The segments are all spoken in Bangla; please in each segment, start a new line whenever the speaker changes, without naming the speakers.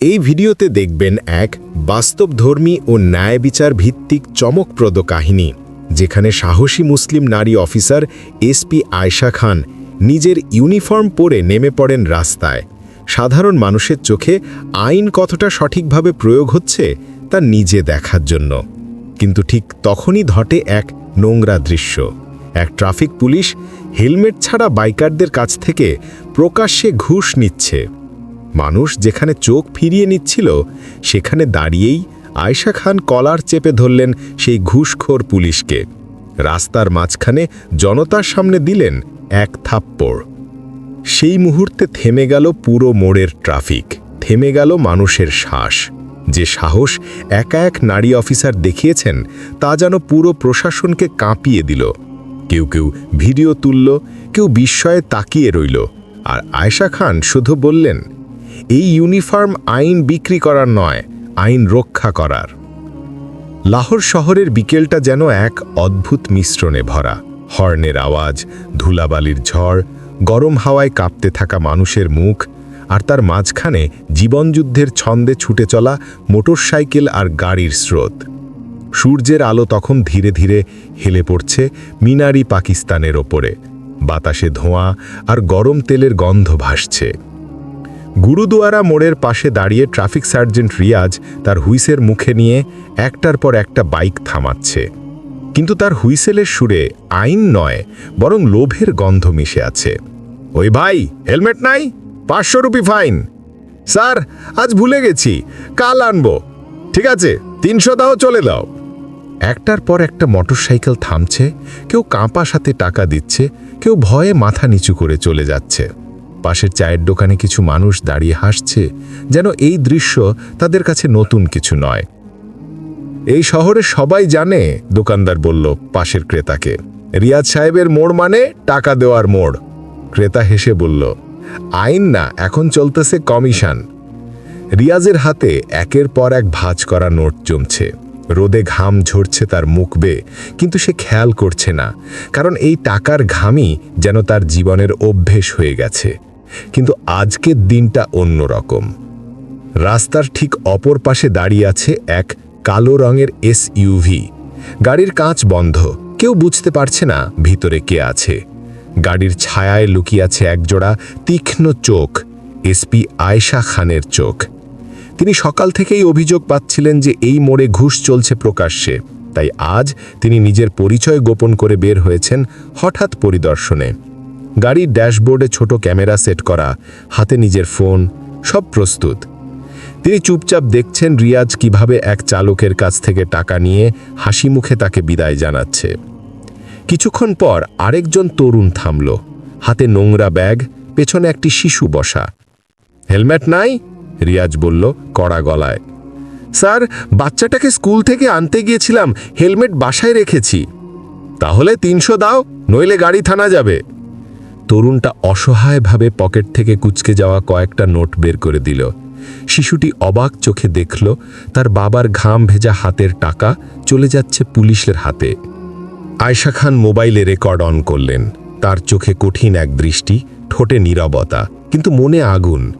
এই ভিডিওতে দেখবেন এক বাস্তবধর্মী ও ন্যায় বিচার ভিত্তিক চমকপ্রদ কাহিনী, যেখানে সাহসী মুসলিম নারী অফিসার এসপি আয়শা খান নিজের ইউনিফর্ম পরে নেমে পড়েন রাস্তায়। সাধারণ মানুষের চোখে আইন কতটা সঠিকভাবে প্রয়োগ হচ্ছে তা নিজে দেখার জন্য। কিন্তু ঠিক তখনই ঘটে এক নোংরা দৃশ্য। এক ট্রাফিক পুলিশ হেলমেট ছাড়া বাইকারদের কাছ থেকে প্রকাশ্যে ঘুষ নিচ্ছে। মানুষ যেখানে চোখ ফিরিয়ে নিচ্ছিল, সেখানে দাঁড়িয়েই আয়শা খান কলার চেপে ধরলেন সেই ঘুষখোর পুলিশকে। রাস্তার মাঝখানে জনতার সামনে দিলেন এক থাপ্পড়। সেই মুহূর্তে থেমে গেল পুরো মোড়ের ট্রাফিক, থেমে গেল মানুষের শ্বাস। যে সাহস একা এক নারী অফিসার দেখিয়েছেন, তা যেন পুরো প্রশাসনকে কাঁপিয়ে দিল। কেউ কেউ ভিডিও তুলল, কেউ বিস্ময়ে তাকিয়ে রইল। আর আয়শা খান শুধু বললেন এই ইউনিফর্ম আইন বিক্রি করার নয়, আইন রক্ষা করার। লাহোর শহরের বিকেলটা যেন এক অদ্ভুত মিশ্রণে ভরা। হর্নের আওয়াজ, ধুলাবালির ঝড়, গরম হাওয়ায় কাঁপতে থাকা মানুষের মুখ, আর তার মাঝখানে জীবনযুদ্ধের ছন্দে ছুটে চলা মোটরসাইকেল আর গাড়ির স্রোত। সূর্যের আলো তখন ধীরে ধীরে হেলে পড়ছে মিনারি পাকিস্তানের ওপরে। বাতাসে ধোঁয়া আর গরম তেলের গন্ধ ভাসছে। গুরুদুয়ারা মোড়ের পাশে দাঁড়িয়ে ট্রাফিক সার্জেন্ট রিয়াজ তার হুইসের মুখে নিয়ে একটার পর একটা বাইক থামাচ্ছে। কিন্তু তার হুইসেলের সুরে আইন নয়, বরং লোভের গন্ধ মিশে আছে। ওই ভাই, হেলমেট নাই? পাঁচশো রুপি ফাইন। স্যার, আজ ভুলে গেছি, কাল আনব। ঠিক আছে, তিনশো দাও, চলে দাও। একটার পর একটা মোটরসাইকেল থামছে, কেউ কাঁপা সাথে টাকা দিচ্ছে, কেউ ভয়ে মাথা নিচু করে চলে যাচ্ছে। পাশের চায়ের দোকানে কিছু মানুষ দাঁড়িয়ে হাসছে যেন এই দৃশ্য তাদের কাছে নতুন কিছু নয়। এই শহরে সবাই জানে, দোকানদার বলল পাশের ক্রেতাকে। রিয়াজ সাহেবের মোড় মানে টাকা দেওয়ার মোড়। ক্রেতা হেসে বলল, আইন না, এখন চলতেছে কমিশন। রিয়াজের হাতে একের পর এক ভাঁজ করা নোট জমছে। রোদে ঘাম ঝরছে তার মুখ বেয়ে কিন্তু সে খেয়াল করছে না, কারণ এই টাকার ঘামই যেন তার জীবনের অভ্যেস হয়ে গেছে। কিন্তু আজকের দিনটা অন্যরকম রাস্তার ঠিক অপর পাশে দাঁড়িয়ে আছে এক কালো রঙের এস ইউভি গাড়ির কাঁচ বন্ধ, কেউ বুঝতে পারছে না ভিতরে কে আছে। গাড়ির ছায়ায় লুকিয়ে আছে একজোড়া তীক্ষ্ণ চোখ, এসপি আয়েশা খানের চোখ। তিনি সকাল থেকেই অভিযোগ পাচ্ছিলেন যে এই মোড়ে ঘুষ চলছে প্রকাশ্যে। তাই আজ তিনি নিজের পরিচয় গোপন করে বের হয়েছেন হঠাৎ পরিদর্শনে। গাড়ির ড্যাশবোর্ডে ছোট ক্যামেরা সেট করা, হাতে নিজের ফোন, সব প্রস্তুত। তিনি চুপচাপ দেখছেন রিয়াজ কীভাবে এক চালকের কাছ থেকে টাকা নিয়ে হাসি মুখে তাকে বিদায় জানাচ্ছে। কিছুক্ষণ পর আরেকজন তরুণ থামল। হাতে নোংরা ব্যাগ, পেছনে একটি শিশু বসা। হেলমেট নাই? রিয়াজ বলল কড়া গলায়। স্যার, বাচ্চাটাকে স্কুল থেকে আনতে গিয়েছিলাম, হেলমেট বাসায় রেখেছি। তাহলে তিনশো দাও, নইলে গাড়ি থানা যাবে। তরুণটা অসহায়ভাবে পকেট থেকে কুচকে যাওয়া কয়েকটা নোট বের করে দিল। শিশুটি অবাক চোখে দেখল, তার বাবার ঘাম ভেজা হাতের টাকা চলে যাচ্ছে পুলিশের হাতে। আয়শা খান মোবাইলে রেকর্ড অন করলেন। তার চোখে কঠিন এক দৃষ্টি, ঠোঁটে নীরবতা, কিন্তু মনে আগুন।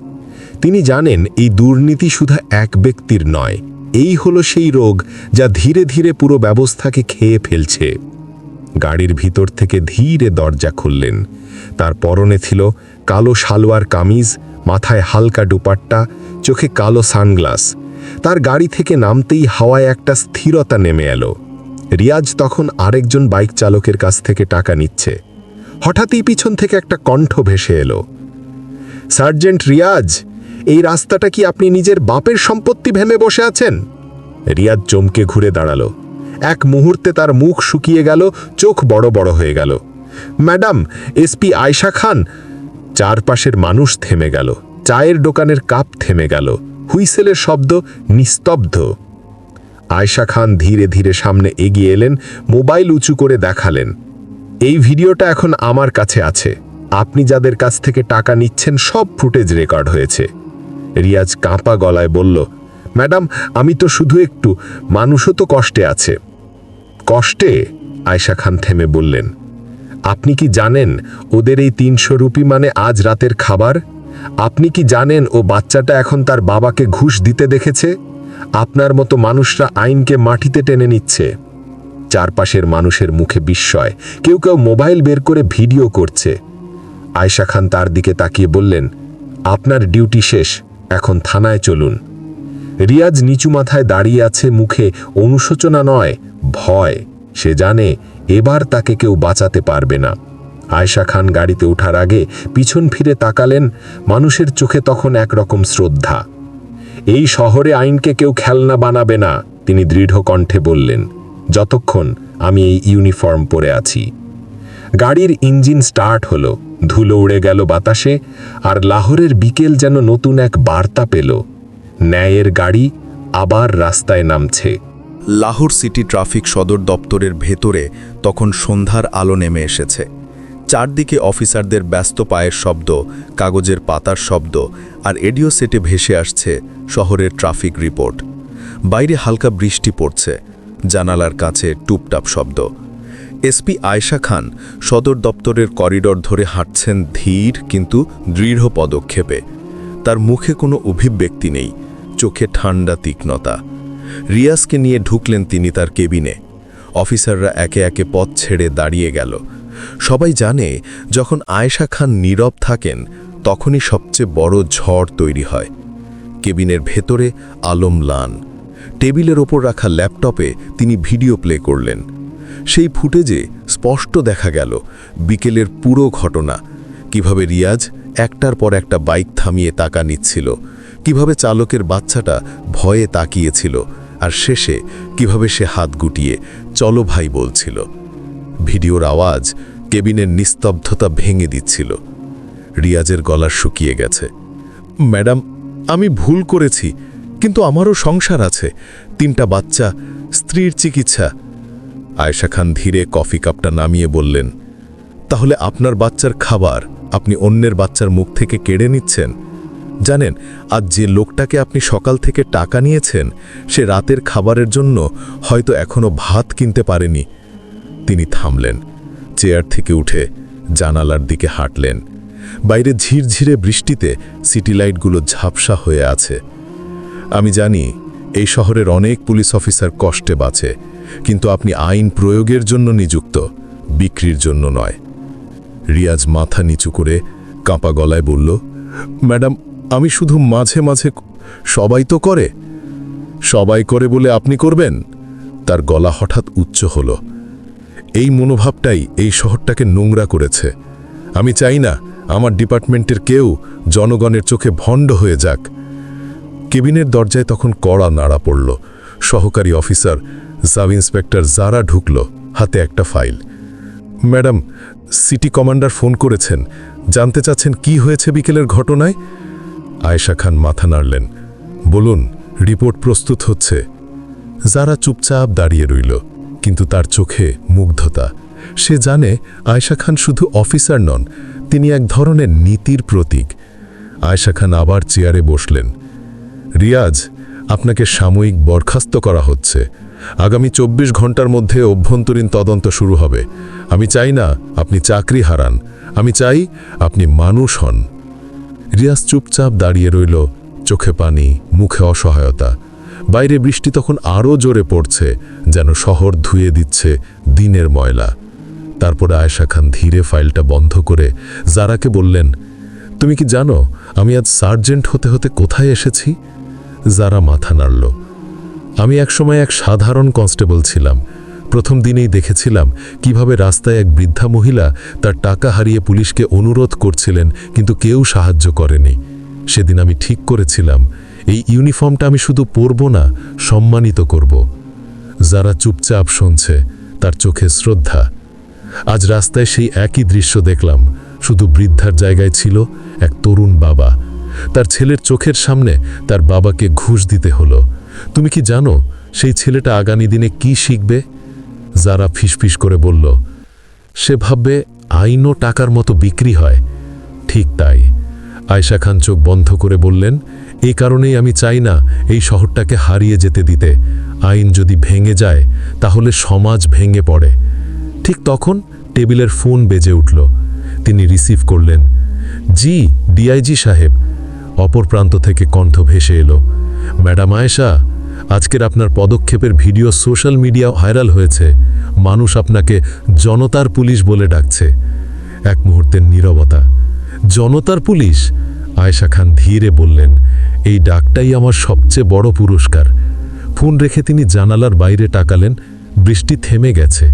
তিনি জানেন এই দুর্নীতি শুধু এক ব্যক্তির নয়, এই হলো সেই রোগ যা ধীরে ধীরে পুরো ব্যবস্থাকে খেয়ে ফেলছে। গাড়ির ভিতর থেকে ধীরে দরজা খুললেন। তার পরনে ছিল কালো সালোয়ার কামিজ, মাথায় হালকা দুপাট্টা, চোখে কালো সানগ্লাস। তার গাড়ি থেকে নামতেই হাওয়ায় একটা স্থিরতা নেমে এলো। রিয়াজ তখন আরেকজন বাইক চালকের কাছ থেকে টাকা নিচ্ছে। হঠাৎই পিছন থেকে একটা কণ্ঠ ভেসে এলো। সার্জেন্ট রিয়াজ! এই রাস্তাটা কি আপনি নিজের বাপের সম্পত্তি ভেবে বসে আছেন? রিয়াদ চমকে ঘুরে দাঁড়াল। এক মুহূর্তে তার মুখ শুকিয়ে গেল, চোখ বড় বড় হয়ে গেল। Madam SP Ayesha Khan? চারপাশের মানুষ থেমে গেল। চায়ের দোকানের কাপ থেমে গেল। হুইসেলের শব্দ নিস্তব্ধ। আয়শা খান ধীরে ধীরে সামনে এগিয়ে এলেন, মোবাইল উঁচু করে দেখালেন। এই ভিডিওটা এখন আমার কাছে আছে। আপনি যাদের কাছ থেকে টাকা নিচ্ছেন, সব ফুটেজ রেকর্ড হয়েছে। রিয়াজ কাঁপা গলায় বলল, ম্যাডাম, আমি তো শুধু একটু, মানুষও তো কষ্টে আছে। কষ্টে? আয়শা খান থেমে বললেন, আপনি কি জানেন ওদের এই তিনশো রুপি মানে আজ রাতের খাবার?
আপনি কি জানেন ও বাচ্চাটা এখন তার বাবাকে ঘুষ দিতে দেখেছে? আপনার মতো মানুষরা আইনকে মাটিতে টেনে নিচ্ছে। চারপাশের মানুষের মুখে বিস্ময়, কেউ কেউ মোবাইল বের করে ভিডিও করছে। আয়শা খান তার দিকে তাকিয়ে বললেন, আপনার ডিউটি শেষ এখন থানায় চলুন। রিয়াজ নিচু মাথায় দাঁড়িয়ে আছে মুখে অনুশোচনা নয়, ভয়। সে জানে এবার তাকে কেউ বাঁচাতে পারবে না। আয়শা খান গাড়িতে ওঠার আগে পিছন ফিরে তাকালেন, মানুষের চোখে তখন একরকম শ্রদ্ধা। এই শহরে আইনকে কেউ খেলনা বানাবে না, তিনি দৃঢ় কণ্ঠে বললেন। যতক্ষণ আমি এই ইউনিফর্ম পরে আছি। গাড়ির ইঞ্জিন স্টার্ট হলো। ধুলো উড়ে গেল বাতাসে, আর লাহোরের বিকেল যেন নতুন এক বার্তা পেল। ন্যায়ের গাড়ি আবার রাস্তায় নামছে।
লাহোর সিটি ট্রাফিক সদর দপ্তরের ভেতরে তখন সন্ধ্যার আলো নেমে এসেছে। চারদিকে অফিসারদের ব্যস্ত পায়ের শব্দ, কাগজের পাতার শব্দ, আর এডিও সেটে ভেসে আসছে শহরের ট্রাফিক রিপোর্ট। বাইরে হালকা বৃষ্টি পড়ছে, জানালার কাছে টুপটাপ শব্দ। এসপি আয়শা খান সদর দপ্তরের করিডর ধরে হাঁটছেন ধীর কিন্তু দৃঢ় পদক্ষেপে। তার মুখে কোনো অভিব্যক্তি নেই, চোখে ঠান্ডা তীক্ষ্ণতা। রিয়াজকে নিয়ে ঢুকলেন তিনি তার কেবিনে। অফিসাররা একে একে পথ ছেড়ে দাঁড়িয়ে গেল। সবাই জানে, যখন আয়েশা খান নীরব থাকেন, তখনই সবচেয়ে বড় ঝড় তৈরি হয়। কেবিনের ভেতরে আলম লান। টেবিলের ওপর রাখা ল্যাপটপে তিনি ভিডিও প্লে করলেন। সেই ফুটেজে স্পষ্ট দেখা গেল বিকেলের পুরো ঘটনা। কীভাবে রিয়াজ একটার পর একটা বাইক থামিয়ে তাকা নিচ্ছিল, কীভাবে চালকের বাচ্চাটা ভয়ে তাকিয়েছিল, আর শেষে কীভাবে সে হাত গুটিয়ে, চলো ভাই বলছিল। ভিডিওর আওয়াজ কেবিনের নিস্তব্ধতা ভেঙে দিচ্ছিল। রিয়াজের গলা শুকিয়ে গেছে। ম্যাডাম, আমি ভুল করেছি, কিন্তু আমারও সংসার আছে। তিনটা বাচ্চা, স্ত্রীর চিকিৎসা আয়েশা খান ধীরে কফি কাপটা নামিয়ে বললেন, তাহলে আপনার বাচ্চার খাবার আপনি অন্যের বাচ্চার মুখ থেকে কেড়ে নিচ্ছেন? জানেন, আজ যে লোকটাকে আপনি সকাল থেকে টাকা নিয়েছেন, সে রাতের খাবারের জন্য হয়তো এখনও ভাত কিনতে পারেনি। তিনি থামলেন, চেয়ার থেকে উঠে জানালার দিকে হাঁটলেন। বাইরে ঝিরঝিরে বৃষ্টিতে সিটি লাইটগুলো ঝাপসা হয়ে আছে। আমি জানি এই শহরের অনেক পুলিশ অফিসার কষ্টে বাঁচে, কিন্তু আপনি আইন প্রয়োগের জন্য নিযুক্ত, বিক্রির জন্য নয়। রিয়াজ মাথা নিচু করে কাঁপা গলায় বলল, ম্যাডাম, আমি শুধু মাঝে মাঝে সবাই তো করে। সবাই করে বলে আপনি করবেন? তার গলা হঠাৎ উচ্চ হলো। এই মনোভাবটাই এই শহরটাকে নোংরা করেছে। আমি চাই না আমার ডিপার্টমেন্টের কেউ জনগণের চোখে ভণ্ড হয়ে যাক। কেবিনের দরজায় তখন কড়া নাড়া পড়ল। সহকারী অফিসার সাব ইন্সপেক্টর জারা ঢুকল, হাতে একটা file. Madam, city commander phone করেছেন। জানতে চাচ্ছেন কি হয়েছে বিকেলের ঘটনায়? আয়েশা খান মাথা নাড়লেন। বলুন, রিপোর্ট প্রস্তুত হচ্ছে। যারা চুপচাপ দাঁড়িয়ে রইল, কিন্তু তার চোখে মুগ্ধতা। সে জানে আয়েশা খান শুধু অফিসার নন, তিনি এক ধরনের নীতির প্রতীক। আয়েশা খান আবার চেয়ারে বসলেন। রিয়াজ, আপনাকে সাময়িক বরখাস্ত করা হচ্ছে। আগামী চব্বিশ ঘণ্টার মধ্যে অভ্যন্তরীণ তদন্ত শুরু হবে। আমি চাই না আপনি চাকরি হারান। আমি চাই আপনি মানুষ হন। রিয়াজ চুপচাপ দাঁড়িয়ে রইল, চোখে পানি, মুখে অসহায়তা। বাইরে বৃষ্টি তখন আরও জোরে পড়ছে, যেন শহর ধুয়ে দিচ্ছে দিনের ময়লা। তারপরে আয়েশা খান ধীরে ফাইলটা বন্ধ করে জারাকে বললেন, তুমি কি জানো, আমি আজ সার্জেন্ট হতে হতে কোথায় এসেছি? যারা মাথা নাড়ল। আমি একসময় এক সাধারণ কনস্টেবল ছিলাম। প্রথম দিনেই দেখেছিলাম কীভাবে রাস্তায় এক বৃদ্ধা মহিলা তার টাকা হারিয়ে পুলিশকে অনুরোধ করছিলেন, কিন্তু কেউ সাহায্য করেনি। সেদিন আমি ঠিক করেছিলাম। এই ইউনিফর্মটা আমি শুধু পরব না, সম্মানিত করব। যারা চুপচাপ শুনছে, তার চোখে শ্রদ্ধা। আজ রাস্তায় সেই একই দৃশ্য দেখলাম। শুধু বৃদ্ধার জায়গায় ছিল এক তরুণ বাবা। তার ছেলের চোখের সামনে তার বাবাকে ঘুষ দিতে হলো। তুমি কি জানো সেই ছেলেটা আগামী দিনে কি শিখবে? যারা ফিসফিস করে বলল, সে ভাববে আইনও টাকার মতো বিক্রি হয়। ঠিক তাই। আয়শা খান চোখ বন্ধ করে বললেন এই কারণেই আমি চাই না এই শহরটাকে হারিয়ে যেতে দিতে। আইন যদি ভেঙে যায়, তাহলে সমাজ ভেঙে পড়ে। ঠিক তখন টেবিলের ফোন বেজে উঠল। তিনি রিসিভ করলেন,
জি, ডিআইজি সাহেব অপর প্রান্ত থেকে কণ্ঠ ভেসে এলো। ম্যাডাম আয়েশা, আজকের আপনার পদক্ষেপের ভিডিও সোশ্যাল মিডিয়া ভাইরাল হয়েছে। মানুষ আপনাকে জনতার পুলিশ বলে ডাকছে। এক মুহূর্তের নীরবতা। জনতার পুলিশ? আয়েশা খান ধীরে বললেন, এই ডাকটাই আমার সবচেয়ে বড় পুরস্কার। ফোন রেখে তিনি জানালার বাইরে তাকালেন বৃষ্টি থেমে গেছে,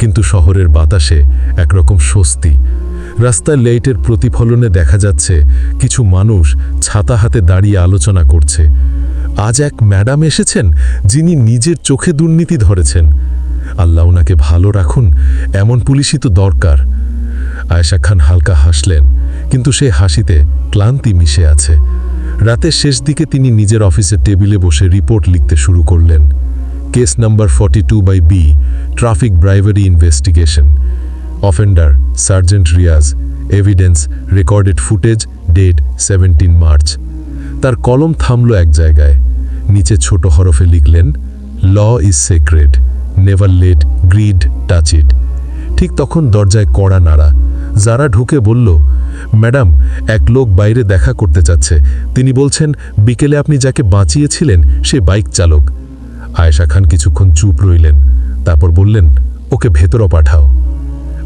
কিন্তু শহরের বাতাসে একরকম স্বস্তি। রাস্তার লাইটের প্রতিফলনে দেখা যাচ্ছে কিছু মানুষ ছাতা হাতে দাঁড়িয়ে আলোচনা করছে। আজ এক ম্যাডাম এসেছেন যিনি নিজের চোখে দুর্নীতি ধরেছেন। আল্লাহ ওনাকে ভালো রাখুন, এমন পুলিশই তো দরকার। আয়েশা খান হালকা হাসলেন, কিন্তু সে হাসিতে ক্লান্তি মিশে আছে। রাতের শেষ দিকে তিনি নিজের অফিসের টেবিলে বসে রিপোর্ট লিখতে শুরু করলেন। Case number forty two by B, traffic bribery investigation. Offender, sergeant Riaz, evidence, recorded footage, date, seventeen March. তার কলম থামল এক জায়গায়। নিচে ছোট হরফে লিখলেন law is sacred never let greed touch it ঠিক তখন দরজায় কড়া নাড়া। যারা ঢুকে বলল, ম্যাডাম, এক লোক বাইরে দেখা করতে চাচ্ছে। তিনি বলছেন, বিকেলে আপনি যাকে বাঁচিয়েছিলেন, সে বাইক চালক। আয়েশা খান কিছুক্ষণ চুপ রইলেন, তারপর বললেন, ওকে ভেতরও পাঠাও।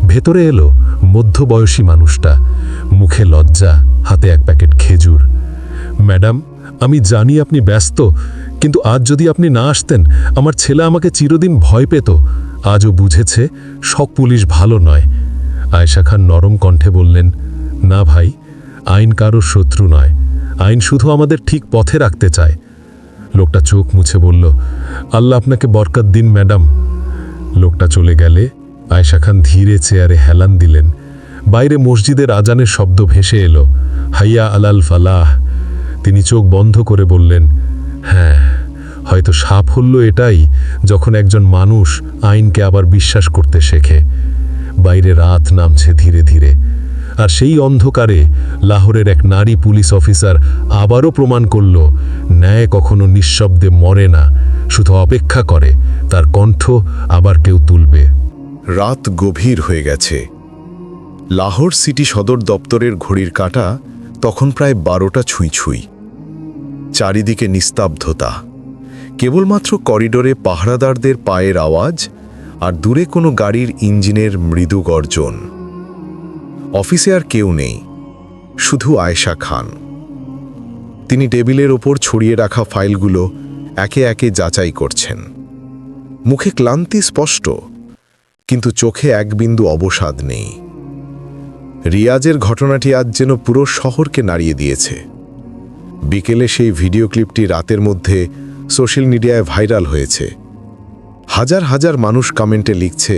ভেতরে এলো মধ্যবয়সী মানুষটা। মুখে লজ্জা, হাতে এক প্যাকেট খেজুর। ম্যাডাম, আমি জানি আপনি ব্যস্ত, কিন্তু আজ যদি আপনি না আসতেন, আমার ছেলে আমাকে চিরদিন ভয় পেত। আজও বুঝেছে, সব পুলিশ ভালো নয়। আয়েশা খান নরম কণ্ঠে বললেন, না ভাই, আইন কারও শত্রু নয়। আইন শুধু আমাদের ঠিক পথে রাখতে চায়। লোকটা চোখ মুছে বলল, আল্লাহ আপনাকে বরকত দিন, ম্যাডাম। লোকটা চলে গেলে আয়েশা খান ধীরে চেয়ারে হেলান দিলেন। বাইরে মসজিদের আজানের শব্দ ভেসে এলো। হাইয়া আলাল ফালাহ। তিনি চোখ বন্ধ করে বললেন হ্যাঁ হয়তো সাফল্য এটাই যখন একজন মানুষ আইনকে আবার বিশ্বাস করতে শেখে। বাইরে রাত নামছে ধীরে ধীরে। আর সেই অন্ধকারে লাহোরের এক নারী পুলিশ অফিসার আবারও প্রমাণ করল, ন্যায় কখনো নিঃশব্দে মরে না, শুধু অপেক্ষা করে, তার কণ্ঠ আবার কেউ তুলবে।
রাত গভীর হয়ে গেছে। লাহোর সিটি সদর দপ্তরের ঘড়ির কাঁটা তখন প্রায় বারোটা ছুঁই ছুঁই। চারিদিকে নিস্তব্ধতা। কেবলমাত্র করিডোরে পাহারাদারদের পায়ের আওয়াজ আর দূরে কোনো গাড়ির ইঞ্জিনের মৃদু গর্জন। অফিসে আর কেউ নেই, শুধু আয়েশা খান। তিনি টেবিলের ওপর ছড়িয়ে রাখা ফাইলগুলো একে একে যাচাই করছেন। মুখে ক্লান্তি স্পষ্ট, কিন্তু চোখে এক বিন্দু অবসাদ নেই। রিয়াজের ঘটনাটি আজ যেন পুরো শহরকে নাড়িয়ে দিয়েছে। বিকেলে সেই ভিডিও ক্লিপটি রাতের মধ্যে সোশ্যাল মিডিয়ায় ভাইরাল হয়েছে। হাজার হাজার মানুষ কমেন্টে লিখছে,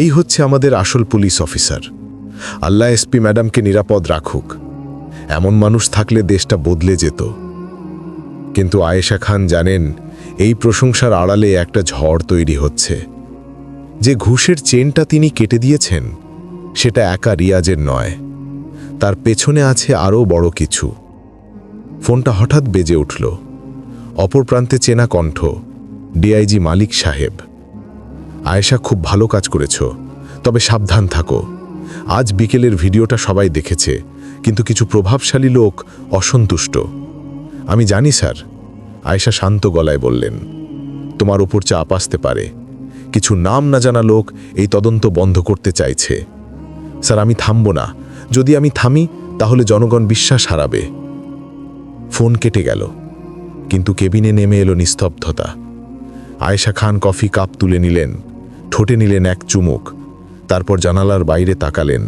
এই হচ্ছে আমাদের আসল পুলিশ অফিসার। আল্লাহ এসপি ম্যাডামকে নিরাপদ রাখুক। এমন মানুষ থাকলে দেশটা বদলে যেত। কিন্তু আয়েশা খান জানেন, এই প্রশংসার আড়ালে একটা ঝড় তৈরি হচ্ছে। যে ঘুষের চেনটা তিনি কেটে দিয়েছেন, সেটা একা রিয়াজের নয়। তার পেছনে আছে আরও বড় কিছু। ফোনটা হঠাৎ বেজে উঠল। অপর প্রান্তে চেনা কণ্ঠ, ডিআইজি মালিক সাহেব। আয়েশা, খুব ভালো কাজ করেছ, তবে সাবধান থাকো। আজ বিকেলের ভিডিওটা সবাই দেখেছে, কিন্তু কিছু প্রভাবশালী লোক অসন্তুষ্ট। আমি জানি, স্যার, আয়েশা শান্ত গলায় বললেন, তোমার ওপর চাপ আসতে পারে। কিছু নাম না জানা লোক এই তদন্ত বন্ধ করতে চাইছে। স্যার, আমি থামব না। যদি আমি থামি, তাহলে জনগণ বিশ্বাস হারাবে। ফোন কেটে গেল, কিন্তু কেবিনে নেমে এলো নিস্তব্ধতা। আয়েশা খান কফি কাপ তুলে নিলেন, ঠোঁটে নিলেন এক চুমুক তারপর জানালার বাইরে তাকালেন।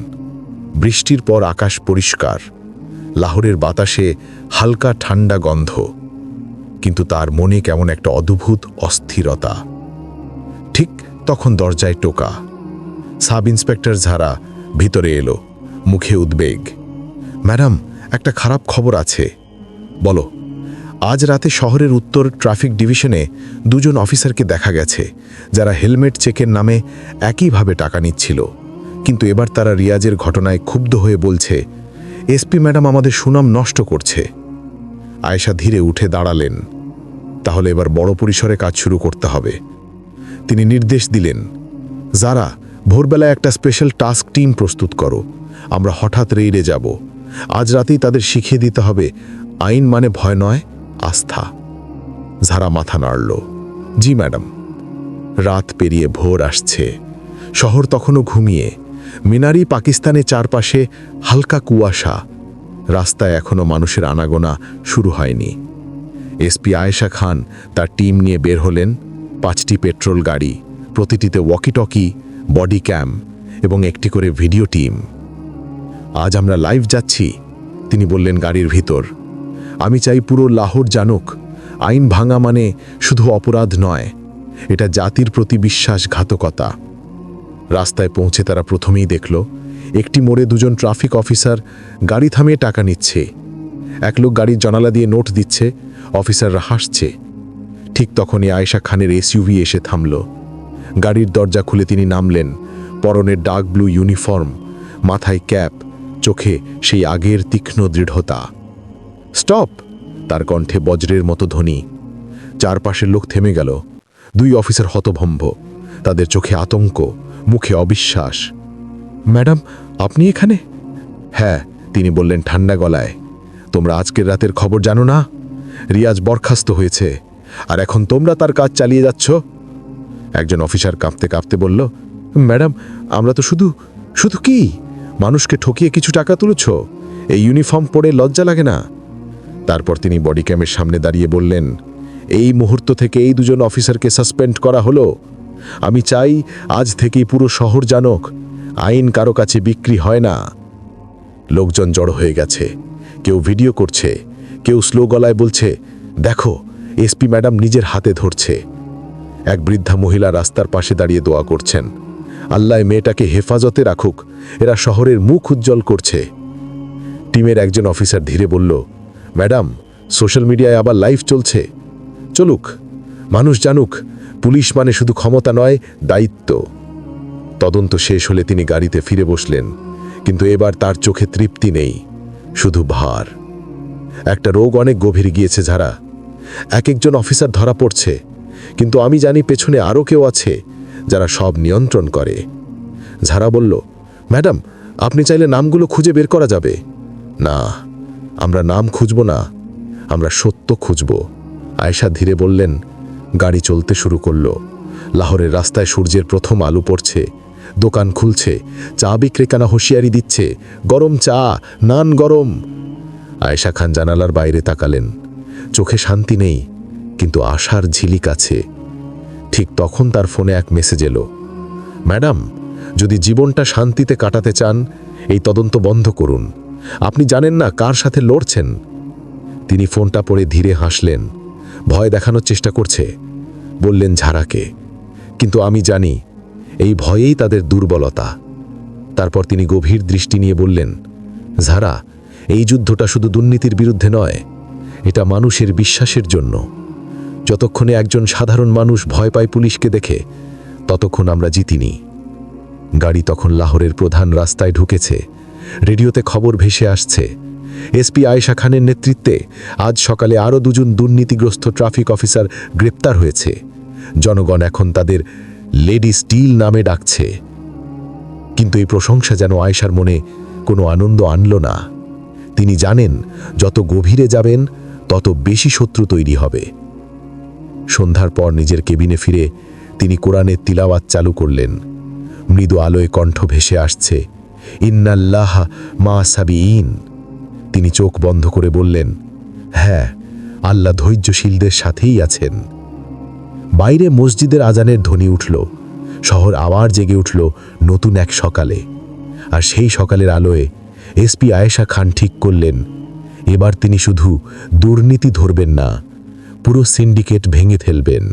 বৃষ্টির পর আকাশ পরিষ্কার। লাহোরের বাতাসে হালকা ঠান্ডা গন্ধ। কিন্তু তার মনে কেমন একটা অদ্ভুত অস্থিরতা। ঠিক তখন দরজায় টোকা। সাব ইন্সপেক্টর ঝাড়া ভিতরে এলো। মুখে উদ্বেগ। ম্যাডাম, একটা খারাপ খবর আছে। বলো আজ রাতে শহরের উত্তর ট্রাফিক ডিভিশনে দুজন অফিসারকে দেখা গেছে, যারা হেলমেট চেকের নামে একইভাবে টাকা নিচ্ছিল। কিন্তু এবার তারা রিয়াজের ঘটনায় ক্ষুব্ধ হয়ে বলছে, এসপি ম্যাডাম আমাদের সুনাম নষ্ট করছে। আয়েশা ধীরে উঠে দাঁড়ালেন। তাহলে এবার বড় পরিসরে কাজ শুরু করতে হবে। তিনি নির্দেশ দিলেন, যারা, ভোরবেলায় একটা স্পেশাল টাস্ক টিম প্রস্তুত করো। আমরা হঠাৎ রেইডে যাব।
আজ রাতেই তাদের শিখিয়ে দিতে হবে, আইন মানে ভয় নয় আস্থা। ঝারা মাথা নাড়ল। জি, ম্যাডাম। রাত পেরিয়ে ভোর আসছে। শহর তখনও ঘুমিয়ে। মিনারি পাকিস্তানের চারপাশে হালকা কুয়াশা। রাস্তায় এখনও মানুষের আনাগোনা শুরু হয়নি। এসপি আয়েশা খান তার টিম নিয়ে বের হলেন। পাঁচটি পেট্রোল গাড়ি, প্রতিটিতে ওয়াকিটকি বডি ক্যাম এবং একটি করে ভিডিও টিম। আজ আমরা লাইভ যাচ্ছি, তিনি বললেন গাড়ির ভিতর। আমি চাই পুরো লাহোর জানুক। আইন ভাঙা মানে শুধু অপরাধ নয়, এটা জাতির প্রতি বিশ্বাসঘাতকতা। রাস্তায় পৌঁছে তারা প্রথমেই দেখল, একটি মোড়ে দুজন ট্রাফিক অফিসার গাড়ি থামিয়ে টাকা নিচ্ছে। এক লোক গাড়ির জানালা দিয়ে নোট দিচ্ছে, অফিসাররা হাসছে। ঠিক তখনই আয়েশা খানের এসইউভি এসে থামল। গাড়ির দরজা খুলে তিনি নামলেন, পরনের ডার্ক ব্লু ইউনিফর্ম, মাথায় ক্যাপ, চোখে সেই আগের তীক্ষ্ণ দৃঢ়তা। স্টপ! তার কণ্ঠে বজ্রের মতো ধ্বনি। চারপাশের লোক থেমে গেল। দুই অফিসার হতভম্ব। তাদের চোখে আতঙ্ক, মুখে অবিশ্বাস। ম্যাডাম, আপনি এখানে? হ্যাঁ তিনি বললেন ঠান্ডা গলায়। তোমরা আজকের রাতের খবর জানো না? রিয়াজ বরখাস্ত হয়েছে। আর এখন তোমরা তার কাজ চালিয়ে যাচ্ছ? একজন অফিসার কাঁপতে কাঁপতে বলল, ম্যাডাম, আমরা তো শুধু শুধু কি? মানুষকে ঠকিয়ে কিছু টাকা তুলেছ? এই ইউনিফর্ম পরে লজ্জা লাগে না? তারপর তিনি বডি ক্যামের সামনে দাঁড়িয়ে বললেন, এই মুহূর্ত থেকে এই দুজন অফিসারকে সাসপেন্ড করা হলো। আমি চাই আজ থেকেই পুরো শহর জানক। আইন কারও কাছে বিক্রি হয় না। লোকজন জড়ো হয়ে গেছে। কেউ ভিডিও করছে। কেউ স্লো গলায় বলছে, দেখো এসপি ম্যাডাম নিজের হাতে ধরছে। এক বৃদ্ধা মহিলা রাস্তার পাশে দাঁড়িয়ে দোয়া করছেন, আল্লাহ মেয়েটাকে হেফাজতে রাখুক। এরা শহরের মুখ উজ্জ্বল করছে। টিমের একজন অফিসার ধীরে বলল ম্যাডাম, সোশ্যাল মিডিয়ায় আবার লাইভ চলছে। চলুক, মানুষ জানুক, পুলিশ মানে শুধু ক্ষমতা নয়, দায়িত্ব। তদন্ত শেষ হলে তিনি গাড়িতে ফিরে বসলেন, কিন্তু এবার তার চোখে তৃপ্তি নেই, শুধু ভার। একটা রোগ অনেক গভীর গিয়েছে যারা এক একজন অফিসার ধরা পড়ছে, কিন্তু আমি জানি পেছনে আরও কেউ আছে, যারা সব নিয়ন্ত্রণ করে। ঝাড়া বলল, ম্যাডাম, আপনি চাইলে নামগুলো খুঁজে বের করা যাবে। না আমরা নাম খুঁজব না, আমরা সত্য খুঁজব। আয়েশা ধীরে বললেন, গাড়ি চলতে শুরু করল। লাহোরের রাস্তায় সূর্যের প্রথম আলো পড়ছে, দোকান খুলছে, চা বিক্রেকানা হুঁশিয়ারি দিচ্ছে, গরম চা, নান গরম। আয়েশা খান জানালার বাইরে তাকালেন। চোখে শান্তি নেই, কিন্তু আশার ঝিলিক আছে। ঠিক তখন তার ফোনে এক মেসেজ এলো, ম্যাডাম, যদি জীবনটা শান্তিতে কাটাতে চান, এই তদন্ত বন্ধ করুন। আপনি জানেন না কার সাথে লড়ছেন? তিনি ফোনটা পড়ে ধীরে হাসলেন। ভয় দেখানোর চেষ্টা করছে। বললেন ঝাড়াকে, কিন্তু আমি জানি, এই ভয়েই তাদের দুর্বলতা। তারপর তিনি গভীর দৃষ্টি নিয়ে বললেন, ঝাড়া, এই যুদ্ধটা শুধু দুর্নীতির বিরুদ্ধে নয়, এটা মানুষের বিশ্বাসের জন্য। যতক্ষণে একজন সাধারণ মানুষ ভয় পায় পুলিশকে দেখে, ততক্ষণ আমরা জিতিনি। গাড়ি তখন লাহোরের প্রধান রাস্তায় ঢুকেছে। রেডিওতে খবর ভেসে আসছে। এসপি আয়েশা খানের নেতৃত্বে আজ সকালে আরও দুজন দুর্নীতিগ্রস্ত ট্রাফিক অফিসার গ্রেপ্তার হয়েছে। জনগণ এখন তাদের লেডি স্টিল নামে ডাকছে। কিন্তু এই প্রশংসা যেন আয়েশার মনে কোনো আনন্দ আনল না। তিনি জানেন, যত গভীরে যাবেন, তত বেশি শত্রু তৈরি হবে। সন্ধ্যার পর নিজের কেবিনে ফিরে তিনি কোরআনের তিলাওয়াত চালু করলেন। মৃদু আলোয় কণ্ঠ ভেসে আসছে। ইন্নাল্লাহ মা সাবিইন তিনি চোখ বন্ধ করে বললেন হ্যাঁ আল্লাহ ধৈর্যশীলদের সাথেই আছেন। বাইরে মসজিদের আজানের ধ্বনি উঠল, শহর আবার জেগে উঠল নতুন এক সকালে। আর সেই সকালের আলোয় এসপি আয়েশা খান ঠিক করলেন, এবার তিনি শুধু দুর্নীতি ধরবেন না, পুরো সিন্ডিকেট ভেঙে ফেলবেন।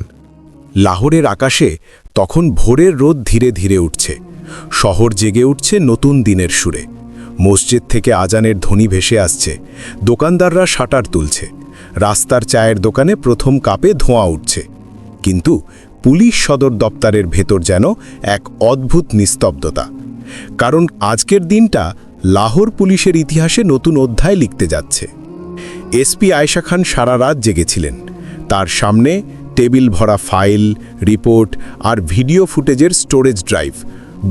লাহোরের আকাশে তখন ভোরের রোদ ধীরে ধীরে উঠছে। শহর জেগে উঠছে নতুন দিনের সুরে। মসজিদ থেকে আজানের ধ্বনি ভেসে আসছে। দোকানদাররা শাটার তুলছে। রাস্তার চায়ের দোকানে প্রথম কাপে ধোঁয়া উঠছে। কিন্তু পুলিশ সদর দপ্তরের ভেতর যেন এক অদ্ভুত নিস্তব্ধতা। কারণ আজকের দিনটা লাহোর পুলিশের ইতিহাসে নতুন অধ্যায় লিখতে যাচ্ছে। এসপি আয়েশা খান সারা রাত জেগেছিলেন। তার সামনে টেবিল ভরা ফাইল, রিপোর্ট আর ভিডিও ফুটেজের স্টোরেজ ড্রাইভ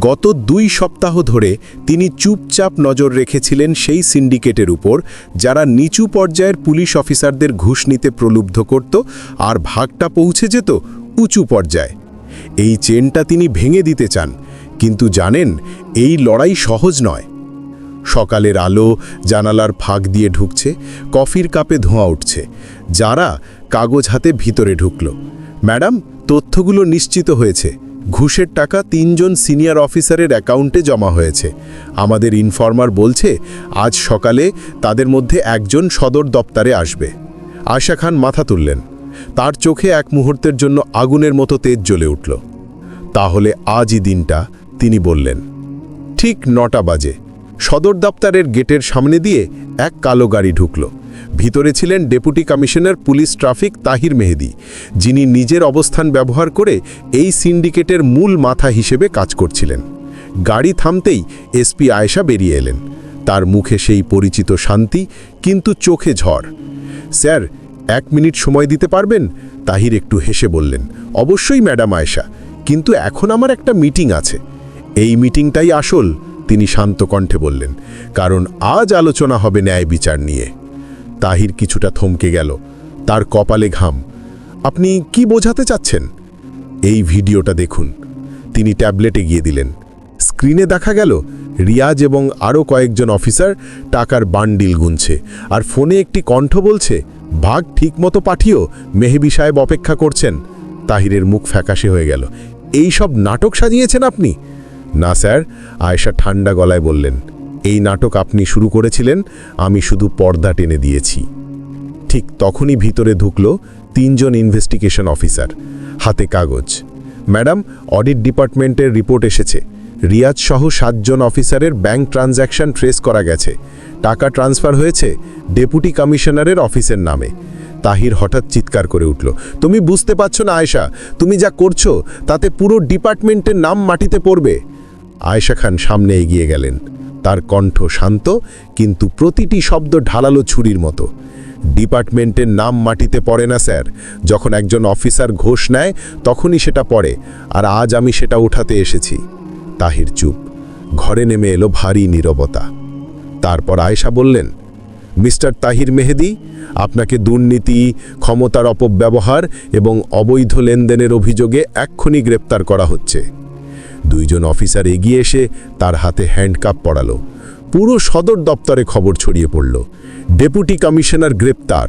গত দুই সপ্তাহ ধরে তিনি চুপচাপ নজর রেখেছিলেন সেই সিন্ডিকেটের উপর, যারা নিচু পর্যায়ের পুলিশ অফিসারদের ঘুষ নিতে প্রলুব্ধ করত আর ভাগটা পৌঁছে যেত উঁচু পর্যায়ে। এই চেনটা তিনি ভেঙে দিতে চান, কিন্তু জানেন এই লড়াই সহজ নয়। সকালের আলো জানালার ফাঁক দিয়ে ঢুকছে, কফির কাপে ধোঁয়া উঠছে, যারা কাগজ হাতে ভিতরে ঢুকল। ম্যাডাম, তথ্যগুলো নিশ্চিত হয়েছে। ঘুষের টাকা তিনজন সিনিয়র অফিসারের অ্যাকাউন্টে জমা হয়েছে। আমাদের ইনফর্মার বলছে, আজ সকালে তাদের মধ্যে একজন সদর দপ্তরে আসবে। আশা খান মাথা তুললেন। তার চোখে এক মুহূর্তের জন্য আগুনের মতো তেজ জ্বলে উঠল। তাহলে আজই দিনটা, তিনি বললেন। ঠিক নটা বাজে। সদর দপ্তরের গেটের সামনে দিয়ে এক কালো গাড়ি ঢুকল। ভিতরে ছিলেন deputy commissioner police traffic Tahir Mehedi, যিনি নিজের অবস্থান ব্যবহার করে এই সিন্ডিকেটের মূল মাথা হিসেবে কাজ করছিলেন। গাড়ি থামতেই এসপি আয়েশা বেরিয়ে এলেন। তার মুখে সেই পরিচিত শান্তি, কিন্তু চোখে ঝড়। স্যার, এক মিনিট সময় দিতে পারবেন? তাহির একটু হেসে বললেন। অবশ্যই, ম্যাডাম আয়েশা, কিন্তু এখন আমার একটা মিটিং আছে। এই মিটিংটাই আসল, তিনি শান্ত কণ্ঠে বললেন, কারণ আজ আলোচনা হবে ন্যায় বিচার নিয়ে। তাহির কিছুটা থমকে গেল, তার কপালে ঘাম। আপনি কি বোঝাতে চাচ্ছেন? এই ভিডিওটা দেখুন। তিনি ট্যাবলেটে গিয়ে দিলেন। স্ক্রিনে দেখা গেল, রিয়াজ এবং আরও কয়েকজন অফিসার টাকার বান্ডিল গুনছে আর ফোনে একটি কণ্ঠ বলছে, ভাগ ঠিকমতো পাঠিয়েও মেহেবি সাহেব অপেক্ষা করছেন। তাহিরের মুখ ফ্যাকাশে হয়ে গেল, এই সব নাটক সাজিয়েছেন আপনি? না স্যার, আয়েশা ঠান্ডা গলায় বললেন। এই নাটক আপনি শুরু করেছিলেন, আমি শুধু পর্দা টেনে দিয়েছি। ঠিক তখনই ভিতরে ঢুকল তিনজন ইনভেস্টিগেশন অফিসার হাতে কাগজ। ম্যাডাম অডিট ডিপার্টমেন্টের রিপোর্ট এসেছে। রিয়াজ সহ সাতজন অফিসারের ব্যাংক ট্রানজ্যাকশন ট্রেস করা গেছে। টাকা ট্রান্সফার হয়েছে ডেপুটি কমিশনারের অফিসের নামে। তাহির হঠাৎ চিৎকার করে উঠল, তুমি বুঝতে পারছ না, আয়েশা, তুমি যা করছ তাতে পুরো ডিপার্টমেন্টের নাম মাটিতে পড়বে। আয়েশা খান সামনে এগিয়ে গেলেন। তার কণ্ঠ শান্ত, কিন্তু প্রতিটি শব্দ ঢালালো ছুরির মতো। ডিপার্টমেন্টের নাম মাটিতে পড়ে না, স্যার। যখন একজন অফিসার ঘোষ নেয়, তখনই সেটা পড়ে, আর আজ আমি সেটা উঠাতে এসেছি। তাহির চুপ। ঘরে নেমে এলো ভারী নীরবতা। তারপর আয়েশা বললেন, মিস্টার তাহির মেহেদি, আপনাকে দুর্নীতি, ক্ষমতার অপব্যবহার এবং অবৈধ লেনদেনের অভিযোগে এক্ষুনি গ্রেপ্তার করা হচ্ছে। দুইজন অফিসার এগিয়ে এসে তার হাতে হ্যান্ডকাপ পড়াল পুরো সদর দপ্তরে খবর ছড়িয়ে পড়ল। ডেপুটি কমিশনার গ্রেপ্তার।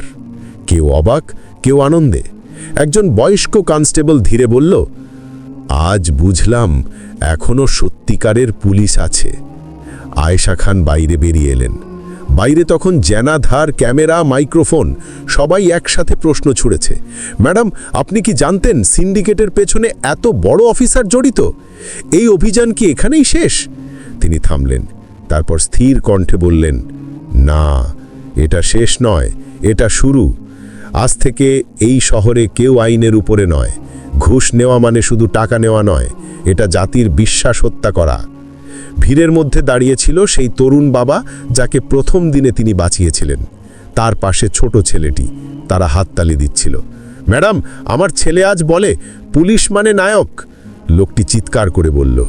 কেউ অবাক, কেউ আনন্দে। একজন বয়স্ক কনস্টেবল ধীরে বলল, আজ বুঝলাম, এখনও সত্যিকারের পুলিশ আছে। আয়েশা খান বাইরে বেরিয়ে এলেন। বাইরে তখন জ্যানাধার ক্যামেরা, মাইক্রোফোন, সবাই একসাথে প্রশ্ন ছুড়েছে। ম্যাডাম, আপনি কি জানতেন সিন্ডিকেটের পেছনে এত বড় অফিসার জড়িত? এই অভিযান কি এখানেই শেষ? তিনি থামলেন, তারপর স্থির কণ্ঠে বললেন, না, এটা শেষ নয়, এটা শুরু। আজ থেকে এই শহরে কেউ আইনের উপরে নয়। ঘুষ নেওয়া মানে শুধু টাকা নেওয়া নয়, এটা জাতির বিশ্বাস হত্যা করা। ভিড়ের মধ্যে দাঁড়িয়েছিল সেই তরুণ বাবা যাকে প্রথম দিনে তিনি বাঁচিয়েছিলেন। তার পাশে ছোট ছেলেটি তারা হাততালি দিচ্ছিল। ম্যাডাম, আমার ছেলে আজ বলে, পুলিশ মানে নায়ক। লোকটি চিৎকার করে বলল।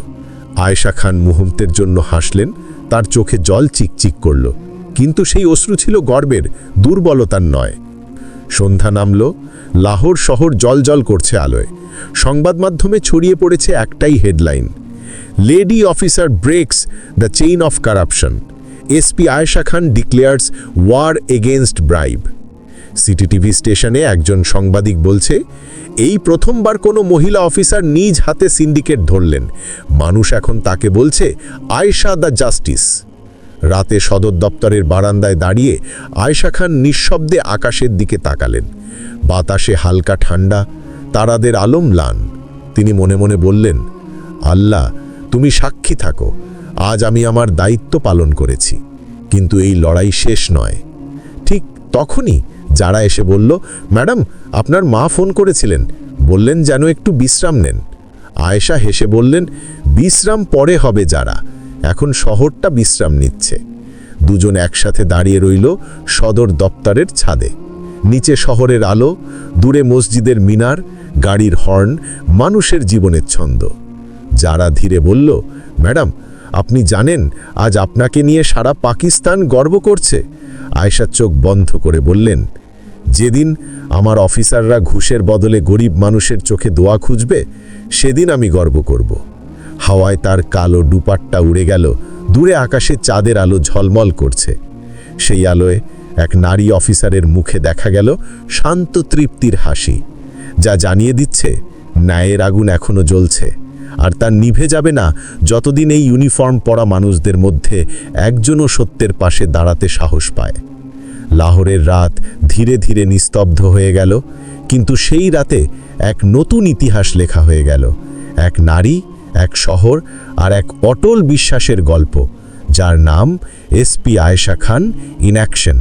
আয়েশা খান মুহূর্তের জন্য হাসলেন, তার চোখে জল চিকচিক করল। কিন্তু সেই অশ্রু ছিল গর্বের, দুর্বলতার নয়। সন্ধ্যা নামল, লাহোর শহর জলজল করছে আলোয়। সংবাদ মাধ্যমে ছড়িয়ে পড়েছে একটাই headline lady officer breaks the chain of corruption SP Ayesha Khan declares war against bribe city TV স্টেশনে একজন সাংবাদিক বলছে, এই প্রথমবার কোনো মহিলা অফিসার নিজ হাতে সিন্ডিকেট ধরলেন। মানুষ এখন তাকে বলছে, আয়েশা দ্য জাস্টিস। রাতে সদর দপ্তরের বারান্দায় দাঁড়িয়ে আয়েশা খান নিঃশব্দে আকাশের দিকে তাকালেন। বাতাসে হালকা ঠান্ডা, তারাদের আলম লান। তিনি মনে মনে বললেন আল্লাহ, তুমি সাক্ষী থাকো। আজ আমি আমার দায়িত্ব পালন করেছি। কিন্তু এই লড়াই শেষ নয়। ঠিক তখনই যারা এসে বলল, ম্যাডাম, আপনার মা ফোন করেছিলেন। বললেন যেন একটু বিশ্রাম নেন। আয়েশা হেসে বললেন, বিশ্রাম পরে হবে যারা। এখন শহরটা বিশ্রাম নিচ্ছে। দুজন একসাথে দাঁড়িয়ে রইল সদর দপ্তরের ছাদে। নিচে শহরের আলো, দূরে মসজিদের মিনার, গাড়ির হর্ন, মানুষের জীবনের ছন্দ। যারা ধীরে বলল, ম্যাডাম, আপনি জানেন, আজ আপনাকে নিয়ে সারা পাকিস্তান গর্ব করছে। আয়েশা চোখ বন্ধ করে বললেন, যেদিন আমার অফিসাররা ঘুষের বদলে গরিব মানুষের চোখে দোয়া খুঁজবে, সেদিন আমি গর্ব করব। হাওয়ায় তার কালো ডুপাট্টা উড়ে গেল, দূরে আকাশে চাঁদের আলো ঝলমল করছে। সেই আলোয় এক নারী অফিসারের মুখে দেখা গেল শান্ত তৃপ্তির হাসি, যা জানিয়ে দিচ্ছে, ন্যায়ের আগুন এখনও জ্বলছে। আর তা নিভে যাবে না যতদিন এই ইউনিফর্ম পরা মানুষদের মধ্যে একজনও সত্যের পাশে দাঁড়াতে সাহস পায়। লাহোরের রাত ধীরে ধীরে নিস্তব্ধ হয়ে গেল, কিন্তু সেই রাতে এক নতুন ইতিহাস লেখা হয়ে গেল, এক নারী, এক শহর আর এক অটল বিশ্বাসের গল্প, যার নাম SP Ayesha Khan in action.